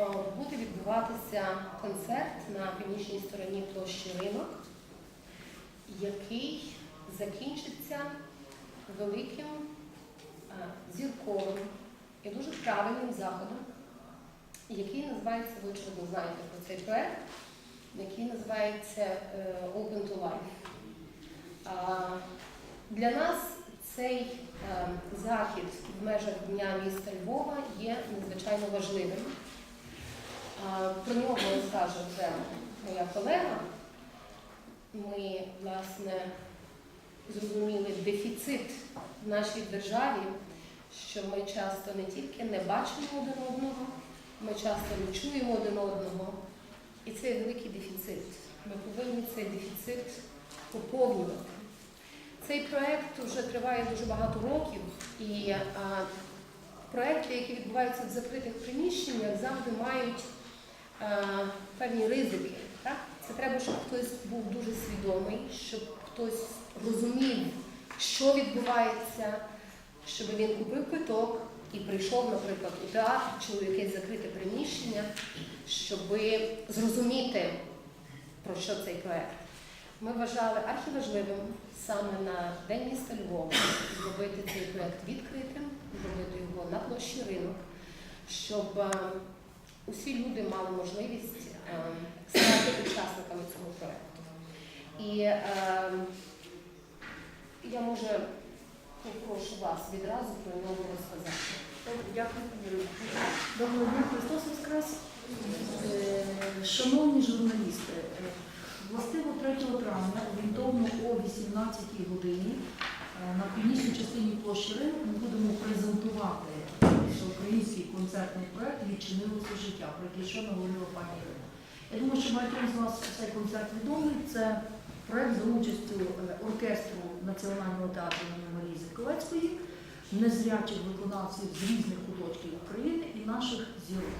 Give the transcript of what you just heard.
е, буде відбуватися концерт на північній стороні площі Ринок, який закінчиться великим е, зірковим і дуже правильним заходом, який називається, ви очевидно знаєте про цей проект, який називається е, Open to Life. Для нас цей захід в межах Дня міста Львова є надзвичайно важливим. А, Про нього скаже вже моя колега. Ми, власне, зрозуміли дефіцит в нашій державі, що ми часто не тільки не бачимо один одного, ми часто не чуємо один одного. І це великий дефіцит. Ми повинні цей дефіцит поповнювати. Цей проект вже триває дуже багато років, і а, проекти, які відбуваються в закритих приміщеннях, завжди мають певні ризики. Так? Це треба, щоб хтось був дуже свідомий, щоб хтось розумів, що відбувається, щоб він купив квиток і прийшов, наприклад, у театр чи у якесь закрите приміщення, щоб зрозуміти, про що цей проект. Ми вважали архіважливим саме на День міста Львова зробити цей проект відкритим, зробити його на площі ринок, щоб е, усі люди мали можливість е, стати учасниками цього проекту. І е, я може попрошу вас відразу про нього розказати. Дякую, Юрій. Доброго дня, Христос Воскрес. Е, Шановні журналісти, властиво 3 травня, орієнтовно о 18 годині, на північній частині площі Ринок концертний проект Відчинилося життя, про який щойно говорила пані Ірина. Я думаю, що багатьом з вас цей концерт відомий. Це проект за участю е, оркестру Національного театру імені Марії Заковецької, незрячих виконавців з різних куточків України і наших зірок.